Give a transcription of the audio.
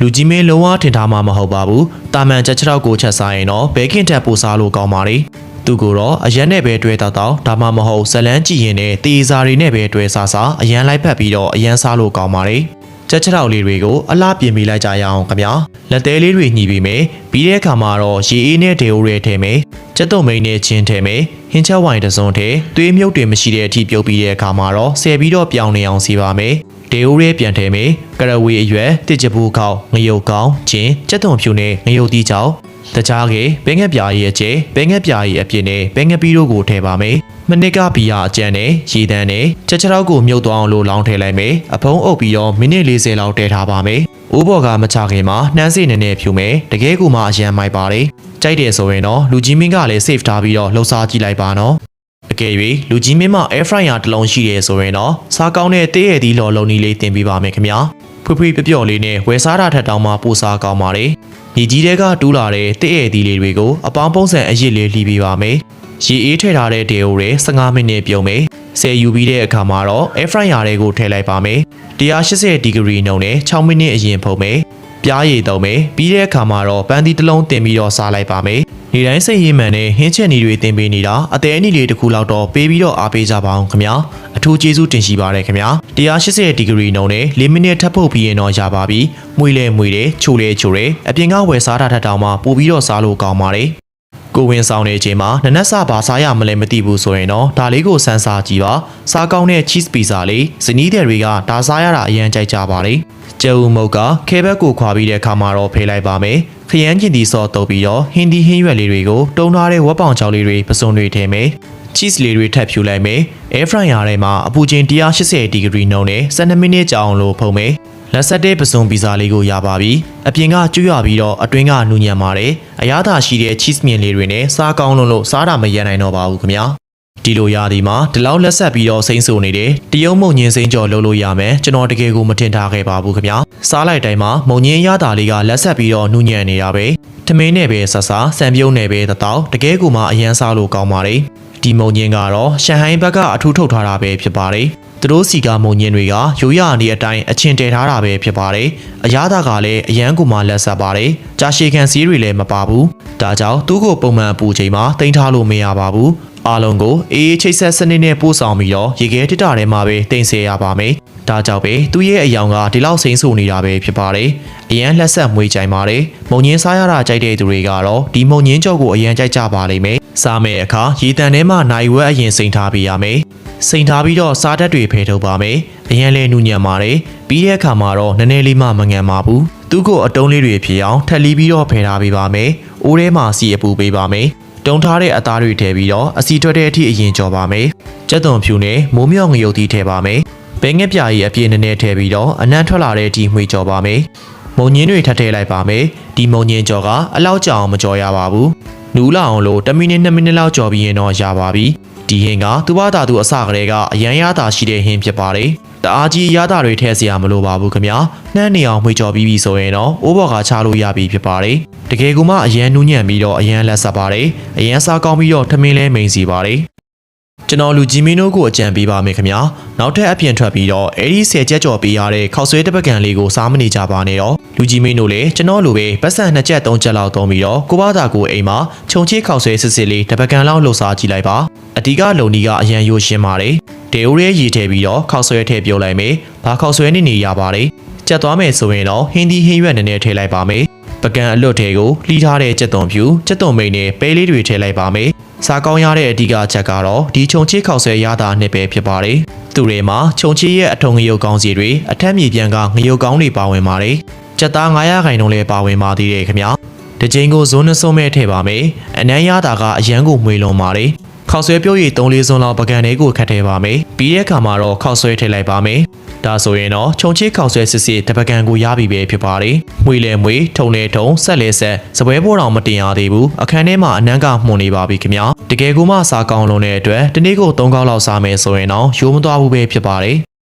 လူကြီးမင်းလုံးဝထင်ထားမှာမဟုတ်ပါဘူးတာမန်ချက်ချောက်ကိုချက်စားရင်တော့ဘဲကင်တက်ပို့စားလို့ကောင်းပါလေသူကိုတော့အရက်နဲ့ပဲတွဲတောက်တောက်ဒါမှမဟုတ်ဇလန်းကြည့်ရင်လည်းတေးစာတွေနဲ့ပဲတွဲစားစားအရန်လိုက်ဖက်ပြီးတော့အရန်စားလို့ကောင်းပါလေချက်ချောက်လေးတွေကိုအလားပြင်ပေးလိုက်ကြရအောင်ခင်ဗျာလက်သေးလေးတွေညှိပြီးမယ်ပြီးတဲ့အခါမှာတော့ရေအေးနဲ့ဒေအိုရဲထဲမယ်ချက်တုံမိန်နဲ့ချင်းထဲမယ်ဟင်းချက်ဝိုင်တစ်စုံထဲသွေးမြုပ်တွေမရှိတဲ့အထိပြုတ်ပြီးတဲ့အခါမှာတော့ဆယ်ပြီးတော့ပြောင်းနေအောင်စီပါမယ် ဒေအိုရဲပြန်ထဲမယ်ကရဝေအရွယ်တစ်ချပူခေါက်ငရုတ်ကောင်းချင်းချက်တုံဖြူနဲ့ငရုတ်တီးချောင်းတခြားကေဘဲငက်ပြားရဲ့အကျဲဘဲငက်ပြားရဲ့အပြည့်နဲ့ဘဲငက်ပီးတို့ကိုထည့်ပါမယ်မနစ်ကဘီယာအကျန်နဲ့ရေတန်းနဲ့ချက်ချောက်ကိုမြုပ်သွားအောင်လို့လောင်းထည့်လိုက်မယ်အဖုံးအုပ်ပြီးတော့မိနစ်40လောက်တည်ထားပါမယ်အိုးဘော်ကမချခင်မှာနှမ်းစိနေနဲ့ဖြူမယ်တကယ်ကူမှအရန်မိုက်ပါတယ်ကြိုက်တယ်ဆိုရင်တော့လူကြီးမင်းကလည်း save ထားပြီးတော့လှုပ်ရှားကြည့်လိုက်ပါနော် အကယ်၍လူကြီးမင်းမ air fryer တစ်လုံးရှိတယ်ဆိုရင်တော့စားကောင်းတဲ့တေးရည်သီးလော်လုံးကြီးလေးတင်ပေးပါမယ်ခင်ဗျာဖွေးဖွေးပျော့ပျော့လေးနဲ့ဝယ်စားတာထက်တောင်မှပိုစားကောင်းပါတယ်ညီကြီးတဲကတူးလာတဲ့တေးရည်သီးလေးတွေကိုအပေါင်းပုံစံအရစ်လေးလှီးပေးပါမယ်ရေအေးထည့်ထားတဲ့ဒေအိုတွေ15မိနစ်ပြုံးမယ်ဆယ်ယူပြီးတဲ့အခါမှာတော့ air fryer တွေကိုထည့်လိုက်ပါမယ်180ဒီဂရီနှုန်းနဲ့6မိနစ်အရင်ဖုံးမယ် ပြားရည်သုံးမယ်ပြီးတဲ့အခါမှာတော့ပန်းသီးတစ်လုံးတင်ပြီးတော့စားလိုက်ပါမယ်ဒီတိုင်းစိတ်ရည်မှန်နဲ့ဟင်းချက်နီတွေတင်ပေးနေတာအသေးအနည်းလေးတစ်ခုလောက်တော့ပေးပြီးတော့အားပေးကြပါအောင်ခင်ဗျာအထူးကျေးဇူးတင်ရှိပါတယ်ခင်ဗျာ180ဒီဂရီနှုန်းနဲ့4မိနစ်ထပ်ဖို့ပြီးရင်တော့ရပါပြီမှုလဲမှုတယ်ချိုလဲချိုတယ်အပြင်ကဝယ်စားတာထက်တောင်မှပိုပြီးတော့စားလို့ကောင်းပါတယ်ကိုဝင်ဆောင်နေချိန်မှာနနက်စာဘာစားရမလဲမသိဘူးဆိုရင်တော့ဒါလေးကိုစမ်းစားကြည့်ပါစားကောင်းတဲ့ cheese pizza လေးဇနီးတဲ့တွေကဒါစားရတာအရင်ကြိုက်ကြပါတယ် ကျဲဦးမုတ်ကခဲဘက်ကိုခွာပြီးတဲ့အခါမှာတော့ဖေးလိုက်ပါမယ်ခရမ်းကျင်ဒီဆော့တုပ်ပြီးတော့ဟင်းဒီဟင်းရွက်လေးတွေကိုတုံထားတဲ့ဝက်ပောင်ချောက်လေးတွေပစုံတွေထည့်မယ် cheese လေးတွေထပ်ဖြူလိုက်မယ် air fryer ထဲမှာအပူချိန်180ဒီဂရီနှုန်းနဲ့12မိနစ်ကြာအောင်လို့ဖုံးမယ်လက်ဆက်တဲ့ပစုံပီဇာလေးကိုရပါပြီအပြင်ကကျွရပြီးတော့အတွင်းကနူညံပါတယ်အရသာရှိတဲ့ cheese မြင်လေးတွေနဲ့စားကောင်းလုံးလို့စားတာမရနိုင်တော့ပါဘူးခင်ဗျာ ဒီလိုရသည်မှာဒီလောက်လက်ဆက်ပြီးတော့စိမ့်ဆူနေတယ်တရုံမုံညင်းစိမ့်ကြော်လုပ်လို့ရမယ်ကျွန်တော်တကယ်ကိုမထင်ထားခဲ့ပါဘူးခင်ဗျာစားလိုက်တိုင်းမှာမုံညင်းရတာလေးကလက်ဆက်ပြီးတော့နူညံနေတာပဲထမင်းနဲ့ပဲဆဆာစံပြုံးနဲ့ပဲတတောက်တကယ်ကိုမှအရန်စားလို့ကောင်းပါတယ်ဒီမုံညင်းကတော့ရှန်ဟိုင်းဘက်ကအထူးထုတ်ထားတာပဲဖြစ်ပါတယ်သူတို့စီကမုံညင်းတွေကရိုးရအနေအတိုင်းအချင်းတည်ထားတာပဲဖြစ်ပါတယ်အရသာကလည်းအရန်ကူမှလက်ဆက်ပါတယ်ကြာရှည်ခံစည်းတွေလည်းမပါဘူးဒါကြောင့်သူ့ကိုပုံမှန်အပူချိန်မှာတင်ထားလို့မရပါဘူး အားလုံးကိုအေးအေးချိတ်ဆက်စနစ်နဲ့ပို့ဆောင်ပြီးတော့ရေခဲတစ်တာထဲမှာပဲတင်ဆက်ရပါမယ်။ဒါကြောင့်ပဲသူ့ရဲ့အယောင်ကဒီလောက်စိမ့်ဆူနေတာပဲဖြစ်ပါတယ်။အရန်လက်ဆက်မွေးကြိုင်ပါတယ်။မုံညင်းစားရတာကြိုက်တဲ့သူတွေကတော့ဒီမုံညင်းကြောက်ကိုအရန်ကြိုက်ကြပါလိမ့်မယ်။စားမယ့်အခါရေတံထဲမှာနိုင်ဝက်အရင်စိမ့်ထားပေးရမယ်။စိမ့်ထားပြီးတော့စားတတ်တွေဖယ်ထုတ်ပါမယ်။အရန်လဲနူညံပါတယ်။ပြီးတဲ့အခါမှာတော့နည်းနည်းလေးမှမငံပါဘူး။သူ့ကိုအတုံးလေးတွေဖြစ်အောင်ထက်လီပြီးတော့ဖယ်ထားပေးပါမယ်။အိုးထဲမှာစီအပူပေးပါမယ်။ တုံထားတဲ့အသားတွေထည့်ပြီးတော့အစီထွက်တဲ့အထိအရင်ကြော်ပါမယ်။ကြက်သွန်ဖြူနဲ့မိုးမြော့ငရုတ်သီးထည့်ပါမယ်။ဘဲငက်ပြာကြီးအပြည့်နည်းနည်းထည့်ပြီးတော့အနံ့ထွက်လာတဲ့အထိမှွေကြော်ပါမယ်။မုံညင်းတွေထပ်ထည့်လိုက်ပါမယ်။ဒီမုံညင်းကြော်ကအလောက်ကြအောင်မကြော်ရပါဘူး။နူးလာအောင်လို့10မိနစ်2မိနစ်လောက်ကြော်ပြီးရင်တော့ရပါပြီ။ဒီဟင်းကသူ့ဘာသာသူအစကတည်းကအရန်ရတာရှိတဲ့ဟင်းဖြစ်ပါတယ်။ တအားကြီးရတာတွေထည့်စရာမလိုပါဘူးခင်ဗျာ။နှမ်းနေအောင်မှွေကြော်ပြီးပြီဆိုရင်တော့အိုးဘော်ကချလို့ရပြီဖြစ်ပါတယ်။တကယ်ကမှအရန်နူးညံ့ပြီးတော့အရန်လက်ဆက်ပါတယ်။အရန်စားကောင်းပြီးတော့ထမင်းလဲမိန်စီပါတယ်။ကျွန်တော်လူကြီးမင်းတို့ကိုအကြံပေးပါမယ်ခင်ဗျာနောက်ထပ်အပြင်ထွက်ပြီးတော့အဲဒီဆယ်ချက်ကြော်ပေးရတဲ့ခောက်ဆွဲတပတ်ကန်လေးကိုစားမနေကြပါနဲ့တော့လူကြီးမင်းတို့လည်းကျွန်တော်လိုပဲပတ်စံနှစ်ချက်သုံးချက်လောက်သုံးပြီးတော့ကိုဘာသာကိုအိမ်မှာခြုံချေးခောက်ဆွဲစစ်စစ်လေးတပတ်ကန်လောက်လှုပ်စားကြည့်လိုက်ပါအဓိကလုံဒီကအရန်ရိုးရှင်းပါတယ် ဒေအိုရဲရေထည့်ပြီးတော့ခောက်ဆွဲထည့်ပြုတ်လိုက်မယ်ဘာခောက်ဆွဲနေနေရပါတယ်ကြက်သွားမယ်ဆိုရင်တော့ဟင်းဒီဟင်းရွက်နည်းနည်းထည့်လိုက်ပါမယ်ပကံအလွတ်တွေကိုလှီးထားတဲ့ကြက်သွန်ဖြူကြက်သွန်မိန်နဲ့ပဲလေးတွေထည့်လိုက်ပါမယ်စားကောင်းရတဲ့အဓိကချက်ကတော့ဒီခြုံချေးခောက်ဆွဲရတာနှစ်ပဲဖြစ်ပါတယ်သူတွေမှာခြုံချေးရဲ့အထုံငရုတ်ကောင်းစီတွေအထက်မြေပြန်ကငရုတ်ကောင်းတွေပါဝင်ပါတယ်ကြက်သား900ခိုင်နှုန်းလည်းပါဝင်ပါသေးတယ်ခင်ဗျာတစ်ချိန်ကိုဇွန်းနှစုံးမဲ့ထည့်ပါမယ်အနမ်းရတာကအရန်ကိုမွေလွန်ပါတယ် ခောက်ဆွဲပြုတ်ရည်3လေးစွန်းလောက်ပကံတွေကိုခတ်ထည့်ပါမယ်ပြီးတဲ့အခါမှာတော့ခောက်ဆွဲထည့်လိုက်ပါမယ်ဒါဆိုရင်တော့ခြုံချေးခောက်ဆွဲစစ်စစ်တပကံကိုရပြီပဲဖြစ်ပါတယ်။မွေလဲမွေထုံလဲထုံဆက်လဲဆက်စပွဲပေါ်တော်မတင်ရသေးဘူးအခန်းထဲမှာအနံ့ကမှုန်နေပါပြီခင်ဗျာ။တကယ်ကိုမှစားကောင်းလုံးတဲ့အတွက်ဒီနေ့ကို3ကောက်လောက်စားမယ်ဆိုရင်တော့ရိုးမသွားဘူးပဲဖြစ်ပါတယ်။